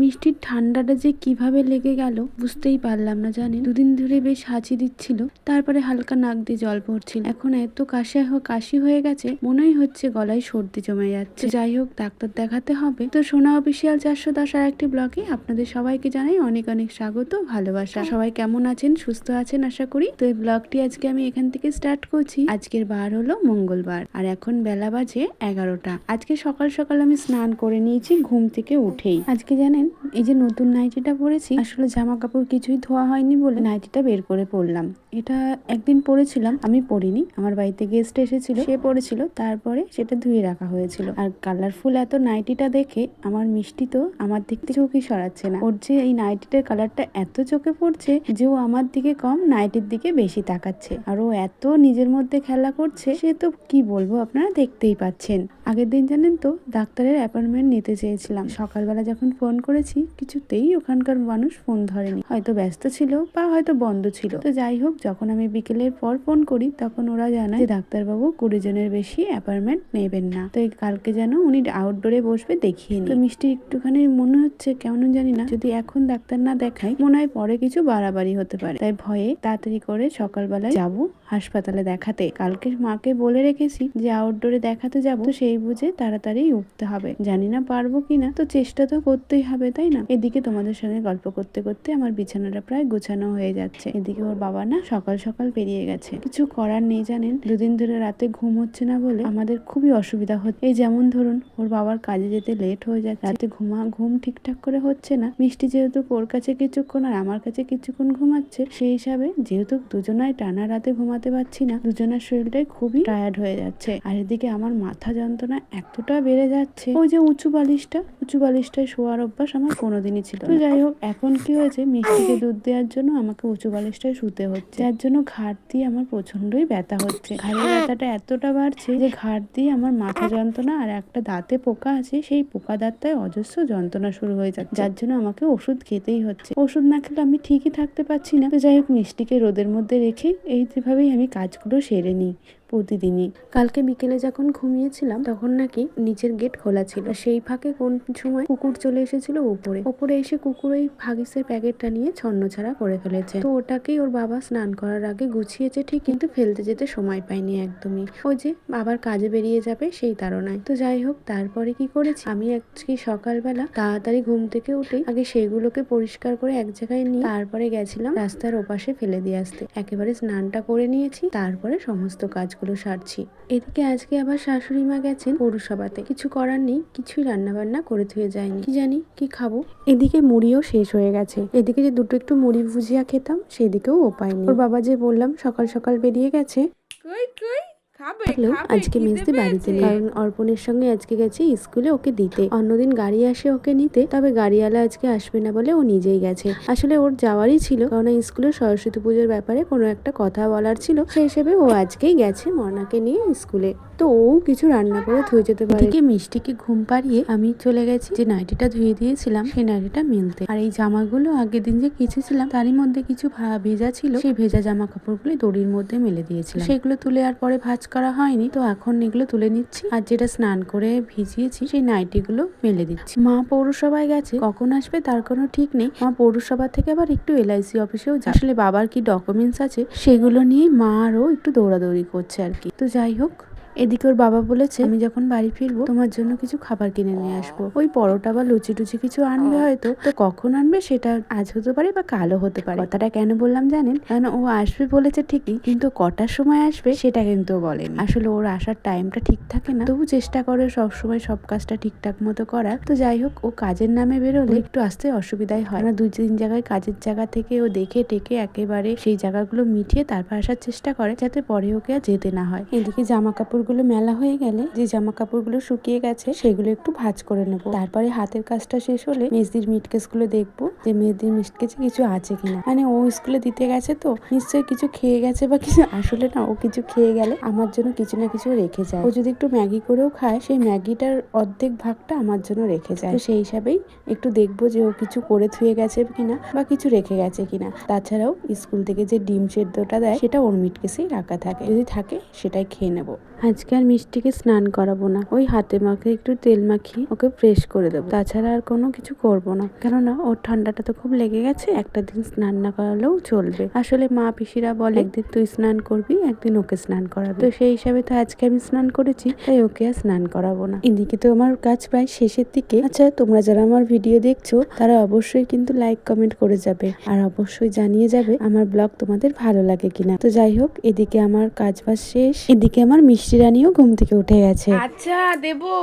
মিষ্টির ঠান্ডাটা যে কীভাবে লেগে গেল বুঝতেই পারলাম না, জানেন? দুদিন ধরে বেশ হাঁচি দিচ্ছিল, তারপরে হালকা নাক দিয়ে জল পড়ছিল এখন এত কাশি কাশি হয়ে গেছে, মনেই হচ্ছে গলায় সর্দি জমে যাচ্ছে। যাই হোক, ডাক্তার দেখাতে হবে। তো সোনা অফিসিয়াল চারশো দশ আর একটি ব্লগে আপনাদের সবাইকে জানাই অনেক অনেক স্বাগত ভালোবাসা। সবাই কেমন আছেন, সুস্থ আছেন আশা করি? তো এই ব্লগটি আজকে আমি এখান থেকে স্টার্ট করছি। আজকের বার হলো মঙ্গলবার, আর এখন বেলা বাজে এগারোটা। আজকে সকাল সকাল আমি স্নান করে নিয়েছি, ঘুম থেকে উঠেই। আজকে জানেন এই যে নতুন নাইটিটা পরেছি, আসলে জামা কাপড় কিছুই ধোয়া হয়নি বলে নাইটিটা বের করে পরলাম। এটা একদিন পরেছিলাম, আমি পরিনি, আমার বাড়িতে গেস্ট এসেছিল, সে পরেছিল, তারপরে সেটা ধুয়ে রাখা হয়েছিল। আর কালারফুল এত নাইটিটা দেখে আমার মিষ্টি তো আমার দিক থেকে চোখই সরাচ্ছে না। ওর যে এই নাইটিটার কালারটা এত চোখে পড়ছে যে ও আমার দিকে কম, নাইটির দিকে বেশি তাকাচ্ছে। আর ও এত নিজের মধ্যে খেলা করছে, সে তো কি বলব আপনারা, দেখতেই পাচ্ছেন। আগের দিন জানেন তো, ডাক্তারের অ্যাপয়েন্টমেন্ট নিতে চেয়েছিলাম। সকালবেলা যখন ফোন করেছি, কিছুতেই ওখানকার মানুষ ফোন ধরেনি। হয়তো ব্যস্ত ছিল বা হয়তো বন্ধ ছিল। তো যাই হোক, যখন আমি বিকেলের পর ফোন করি, তখন ওরা জানায় ডাক্তারবাবু, কুড়ি জনের বেশি অ্যাপয়েন্টমেন্ট নেবেন না। তো কালকে যেন উনি আউটডোরে বসবে, দেখিয়ে তো মিষ্টি একটুখানি মনে হচ্ছে কেমন জানি না, যদি এখন ডাক্তার না দেখাই মনে হয় পরে কিছু বাড়াবাড়ি হতে পারে। তাই ভয়ে তাড়াতাড়ি করে সকালবেলায় যাব হাসপাতালে দেখাতে। কালকে মাকে বলে রেখেছি যে আউটডোরে দেখাতে যাব, তো সেই বুঝে তাড়াতাড়ি উঠতে হবে। জানি না পারব কিনা তো চেষ্টা তো করতেই হবে, তাই না? এদিকে তোমাদের সঙ্গে গল্প করতে করতে আমার বিছানাটা প্রায় গোছানো হয়ে যাচ্ছে। এদিকে ওর বাবা না সকাল সকাল বেরিয়ে গেছে। কিছু করার নেই জানেন, দুদিন ধরে রাতে ঘুম হচ্ছে না বলে আমাদের খুবই অসুবিধা হচ্ছে। এই যেমন ধরুন, ওর বাবার কাজে যেতে লেট হয়ে যাচ্ছে। রাতে ঘুমা, ঘুম ঠিকঠাক করে হচ্ছে না। মিষ্টি যেহেতু ওর কাছে কিছুক্ষণ আর আমার কাছে কিছুক্ষণ ঘুমাচ্ছে, সেই হিসাবে যেহেতু দুজনায় টানা রাতে ঘুমাতে পারছি না। দুজনের শরীরটাই খুবই টায়ার্ড হয়ে যাচ্ছে। আর এদিকে আমার মাথা যন্ত্রণা এতটা বেড়ে যাচ্ছে। ওই যে উঁচু বালিশটা, উঁচু বালিশটায় শোয়ার অভ্যাস আমার কোনোদিনই ছিল তো যাই হোক, এখন কি হয়েছে? মিষ্টিকে দুধ দেওয়ার জন্য আমাকে উঁচু বালিশটায় শুতে হচ্ছে। যার জন্য ঘাট দিয়ে আমার প্রচন্ডই ব্যথা হচ্ছে। ঘাড়ের ব্যথাটা এতটা বাড়ছে যে ঘাট দিয়ে আমার মাথা যন্ত্রণা আর একটা দাঁতে পোকা আছে, সেই পোকা দাঁতটায় অজস্র যন্ত্রণা শুরু হয়ে যাচ্ছে। যার জন্য আমাকে ওষুধ খেতেই হচ্ছে। ওষুধ না খেলে আমি ঠিকই থাকতে পারছি না। তো যাই হোক, মিষ্টিকে রোদের মধ্যে রেখে এইভাবেই আমি কাজগুলো সেরে নিই। প্রতিদিনই। কালকে বিকেলে যখন ঘুমিয়েছিলাম, তখন নাকি নিচের গেট খোলা ছিল। সেই ফাঁকে কোন সময় কুকুর চলে এসেছিল উপরে উপরে এসে কুকুর ওই ভাগিসের প্যাকেটটা নিয়ে ছন্ন ছাড়া করে ফেলেছে। তো ওটাকেই ওর বাবা স্নান করার আগে গুছিয়েছে ঠিক, কিন্তু ফেলতে যেতে সময় পায়নি একদমই। ওই যে বাবার কাজে বেরিয়ে যাবে সেই তাড়নায়। তো যাই হোক, তারপরে কি করেছি? আমি আজকে সকালবেলা তাড়াতাড়ি ঘুম থেকে উঠে আগে সেগুলোকে পরিষ্কার করে এক জায়গায় নিয়ে তারপরে গেছিলাম রাস্তার ওপাশে ফেলে দিয়ে আসতে। একেবারে স্নানটা করে নিয়েছি, তারপরে সমস্ত কাজগুলো সারছি। এদিকে আজকে আবার শাশুড়ি মা গেছেন পৌরসভাতে। কিছু করার নেই, কিছুই রান্না বান্না করে ধুয়ে যায়নি। কি জানি, কি খাব? এদিকে মুড়িও শেষ হয়ে গেছে। এদিকে যে দুটো একটু মুড়ি ভুজিয়া খেতাম, সেদিকেও উপায় নেই। ওর বাবা যে বললাম, সকাল সকাল বেরিয়ে গেছে। কই কই? থাকলেও আজকে খিদে বাড়িতে নেই। কারণ অর্পণের সঙ্গে আজকে গেছে স্কুলে ওকে দিতে। অন্যদিন গাড়ি আসে ওকে নিতে তবে গাড়িওয়ালা আজকে আসবে না বলে ও নিজেই গেছে। আসলে ওর যাওয়ারই ছিল কারণ স্কুলে সরস্বতী পুজোর ব্যাপারে কোনো একটা কথা বলার ছিল। সেই হিসেবে ও আজকেই গেছে মর্নাকে নিয়ে স্কুলে। তো ও কিছু রান্না করে ধুয়ে যেতে পারে। এদিকে মিষ্টিকে ঘুম পাড়িয়ে আমি চলে গেছি যে নাইটিটা ধুয়ে দিয়েছিলাম সেই নাইটিটা মিলতে। আর এই জামাগুলো আগের দিন যে কেচেছিলাম তারই মধ্যে কিছু ভা- ভেজা ছিল সেই ভেজা জামা কাপড়গুলো দড়ির মধ্যে মেলে দিয়েছিলাম। সেগুলো তুলে আর পরে ভাঁজ করা হয়নি, তো এখন এগুলো তুলে নিচ্ছি। আর যেটা স্নান করে ভিজিয়েছি, সেই নাইটিগুলো মেলে দিচ্ছি। মা পৌরসভায় গেছে, কখন আসবে তার কোনো ঠিক নেই। মা পৌরসভা থেকে আবার একটু এলআইসি অফিসেও যায়। আসলে বাবার কি ডকুমেন্টস আছে, সেগুলো নিয়ে মা আরও একটু দৌড়াদৌড়ি করছে আর কি। তো যাই হোক এদিকে ওর বাবা বলেছে আমি যখন বাড়ি ফিরবো তোমার জন্য কিছু খাবার কিনে নিয়ে আসব। ওই পরোটা বা লুচি টুচি কিছু আনবে হয়তো। তো কখন আনবে সেটা আজ হতে পারে বা কালো হতে পারে। কথাটা কেন বললাম জানেন? কারণ ও আসবে বলেছে ঠিকই কিন্তু কটার সময় আসবে সেটা কিন্তু বলেনি। আসলে ওর আসার টাইমটা ঠিক থাকে না। তবু চেষ্টা করে সব সময় সব কাজটা ঠিকঠাক মতো করার। তো যাই হোক ও কাজের নামে বেরোলে একটু আসতে অসুবিধাই হয়। না দুই তিন জায়গায় কাজের জায়গা থেকে ও দেখে টেকে একেবারে সেই জায়গাগুলো মিটিয়ে তারপর আসার চেষ্টা করে যাতে পরে ওকে আর যেতে না হয়। এদিকে জামা কাপড়গুলো মেলা হয়ে গেলে যে জামা কাপড়গুলো শুকিয়ে গেছে সেগুলো একটু ভাজ করে নেব। তারপরে হাতের কাজটা শেষ হলে মেজদির মিটকেসগুলো দেখব যে মেজদির মিটকেসে কিছু আছে কিনা। মানে ও স্কুলে দিতে গেছে তো, নিশ্চয়ই কিছু খেয়ে গেছে বা কিছু আসলে না, ও কিছু খেয়ে গেলে আমার জন্য কিছু না কিছু রেখে যায়। ও যদি একটু ম্যাগি করেও খায়, সেই ম্যাগিটার অর্ধেক ভাগটা আমার জন্য রেখে যায়। সেই হিসাবেই একটু দেখব যে ও কিছু করে থুয়ে গেছে কিনা বা কিছু রেখে গেছে কিনা। তাছাড়াও স্কুল থেকে যে ডিম সেদ্ধটা দেয়, সেটা ওর মিটকেসেই রাখা থাকে। যদি থাকে, সেটাই খেয়ে নেব। আজকে আর মিষ্টিকে স্নান করাবো না। ওই হাতে মাখে একটু তেল মাখিয়ে ওকে ফ্রেশ করে দেবো। তাছাড়া আর কোনো কিছু করব না। কেননা ওর ঠান্ডাটা তো খুব লেগে গেছে, একটা দিন স্নান না করালেও চলবে। আসলে মা পিসিরা বলে, একদিন তুই স্নান করবি, একদিন ওকে স্নান করাবি। তো সেই হিসাবে তো আজকে আমি স্নান করেছি, তাই ওকে আর স্নান করাবো না। এদিকে তো আমার কাজ প্রায় শেষের দিকে। আচ্ছা তোমরা যারা আমার ভিডিও দেখছ, তারা অবশ্যই কিন্তু লাইক কমেন্ট করে যাবে। আর অবশ্যই জানিয়ে যাবে, আমার ব্লগ তোমাদের ভালো লাগে কিনা। তো যাই হোক, এদিকে আমার কাজ বাজ শেষ। এদিকে আমার মিষ্টি রানীও ঘুম থেকে উঠে গেছে। আচ্ছা দেবো।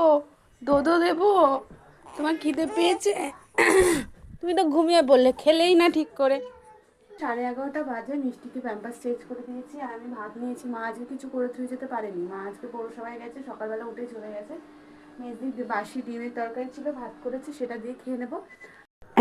দোদো দেবো। তোমার খিদে পেয়েছে? তুমি তো ঘুমিয়ে বললে খেলেই না ঠিক করে। সাড়ে এগারোটা বাজে মিষ্টিকে প্যাম্পাস চেঞ্জ করে দিয়েছি। আর আমি ভাত নিয়েছি। মা আজকে কিছু করে থুয়ে যেতে পারেনি। মা আজকে পৌরসভায় গেছে সকালবেলা উঠে চলে গেছে। মেজদি বাসি ডিমের তরকারি ছিল ভাত করেছে সেটা দিয়ে খেয়ে নেব।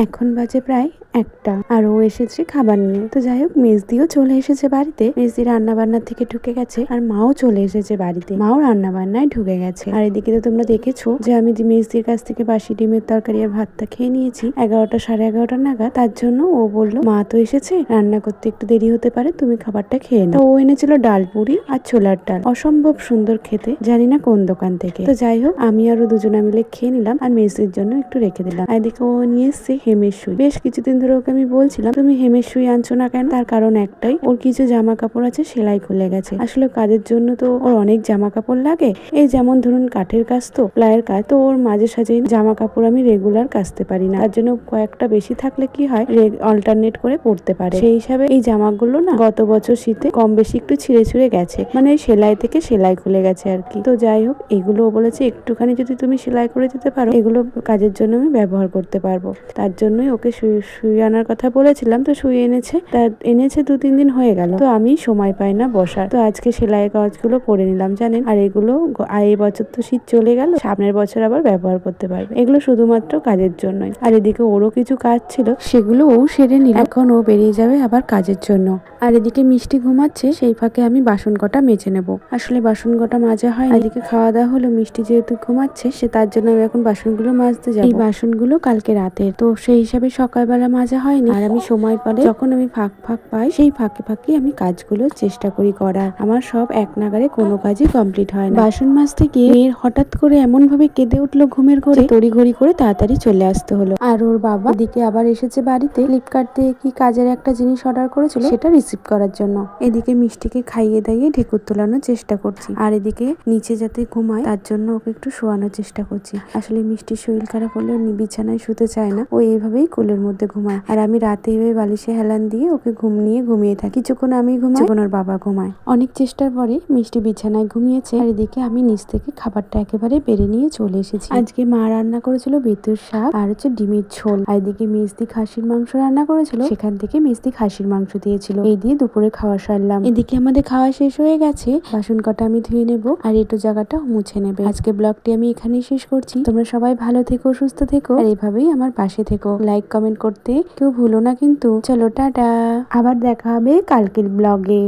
এখন বাজে প্রায় একটা। আর ও এসেছে খাবার নিয়ে। তো যাই হোক, মেজদিও চলে এসেছে বাড়িতে। মেজদি রান্না বান্নার থেকে ঢুকে গেছে আর মাও চলে এসেছে বাড়িতে। মাও রান্না বান্নায় ঢুকে গেছে। আর এদিকে তো তোমরা দেখেছ যে আমি মেজদির কাছ থেকে বাসি ডিমের তরকারি আর ভাতটা খেয়ে নিয়েছি। এগারোটা সাড়ে এগারোটা নাগাদ। তার জন্য ও বলল, মা তো এসেছে, রান্না করতে একটু দেরি হতে পারে, তুমি খাবারটা খেয়ে নাও। ও এনেছিল ডাল পুরি আর ছোলার ডাল। অসম্ভব সুন্দর খেতে, জানি না কোন দোকান থেকে। তো যাই হোক, আমি আরও দুজনে মিলে খেয়ে নিলাম আর মেজদির জন্য একটু রেখে দিলাম। এদিকে ও নিয়ে এসছে হেমের সুই বেশ কিছুদিন ধরে ওকে আমি বলছিলাম, তুমি হেমের সুই আনছো না কেন? তার কারণ একটাই, ওর কিছু জামা কাপড় আছে, সেলাই খুলে গেছে। আসলে কাজের জন্য তো ওর অনেক জামা কাপড় লাগে। এই যেমন ধরুন কাঠের কাজ তো, প্লায়ের কাজ, তো ওর মাঝে সাঝে জামা কাপড় আমি রেগুলার কাচতে পারি না। তার জন্য কয়েকটা বেশি থাকলে কি হয় অল্টারনেট করে পড়তে পারে। সেই হিসাবে এই জামাগুলো না, গত বছর শীতে কম বেশি একটু ছিঁড়ে ছিঁড়ে গেছে। মানে সেলাই থেকে সেলাই খুলে গেছে আর কি। তো যাই হোক, এগুলো বলেছে, একটুখানি যদি তুমি সেলাই করে দিতে পারো, এগুলো কাজের জন্য আমি ব্যবহার করতে পারব। তার জন্যই ওকে শুয়ে আনার কথা বলেছিলাম। তো শুয়ে এনেছে। তা এনেছে দু তিন দিন হয়ে গেল। তো আমি সময় পাই না বসার। তো আজকে সেলাই কাজগুলো করে নিলাম, জানেন? আর এগুলো এই বছর তো শীত চলে গেল। সামনের বছর আবার ব্যবহার করতে পারবে। এগুলো শুধুমাত্র কাজের জন্যই। আর এদিকে ওরও কিছু কাজ ছিল। সেগুলো ও সেরে নিল। এখন ও বেরিয়ে যাবে আবার কাজের জন্য। আর এদিকে মিষ্টি ঘুমাচ্ছে। সেই ফাঁকে আমি বাসন কটা মেজে নেব। আসলে বাসন কটা মাজা হয় এদিকে খাওয়া দাওয়া হলো। মিষ্টি যেহেতু ঘুমাচ্ছে, সে তার জন্য আমি এখন বাসনগুলো মাজতে যাব। এই বাসনগুলো কালকে রাতের। তো সেই হিসাবে সকালবেলা মাজা হয়নি। আর আমি সময় পেলে যখন আমি ফাঁক ফাঁক পাই, সেই ফাঁকে ফাঁকে আমি কাজগুলো চেষ্টা করি করার আমার সব এক নাগারে কোনো কাজই কমপ্লিট হয় না। বাসন মাজতে গিয়ে মেয়ের হঠাৎ করে এমন ভাবে কেঁদে উঠল ঘুমের ঘরে তড়ি ঘড়ি করে তাড়াতাড়ি চলে আসতে হলো। আর ওর বাবা এদিকে আবার এসেছে বাড়িতে, ফ্লিপকার্ট থেকে কি কাজের একটা জিনিস অর্ডার করেছিল সেটা রিসিভ করার জন্য। এদিকে মিষ্টিকে খাইয়ে দাইয়ে ঢেকুর তোলানোর চেষ্টা করছি। আর এদিকে নিচে যাতে ঘুমায়, তার জন্য ওকে একটু শোয়ানোর চেষ্টা করছি। আসলে মিষ্টির শরীর খারাপ হলে বিছানায় শুতে চায় না। ও এইভাবেই কোলের মধ্যে ঘুমায়। আর আমি রাতে এভাবে বালিশে হেলান দিয়ে ওকে ঘুম নিয়ে ঘুমিয়ে থাকি। কিছুক্ষণ আমি ঘুমাই ওর বাবা ঘুমায়। অনেক চেষ্টার পরে মিষ্টি বিছানায় ঘুমিয়েছে। আর এদিকে আমি নিচ থেকে খাবারটা একেবারে বেড়ে নিয়ে চলে এসেছি। আজকে মা রান্না করেছিল বেতুর শাক আর হচ্ছে ডিমের ঝোল। আর এদিকে মিষ্টি খাসির মাংস রান্না করেছিল। সেখান থেকে মিষ্টি খাসির মাংস দিয়েছিল। এই দিয়ে দুপুরে খাওয়া সারলাম। এদিকে আমাদের খাওয়া শেষ হয়ে গেছে। বাসন কটা আমি ধুয়ে নেব আর এটো জায়গাটা মুছে নেবে। আজকে ব্লগটি আমি এখানেই শেষ করছি। তোমরা সবাই ভালো থেকো, সুস্থ থেকো। আর এভাবেই আমার পাশে থেকো। লাইক কমেন্ট করতে কেউ ভুলো না কিন্তু। চলো, টাটা। আবার দেখা হবে কালকের ব্লগে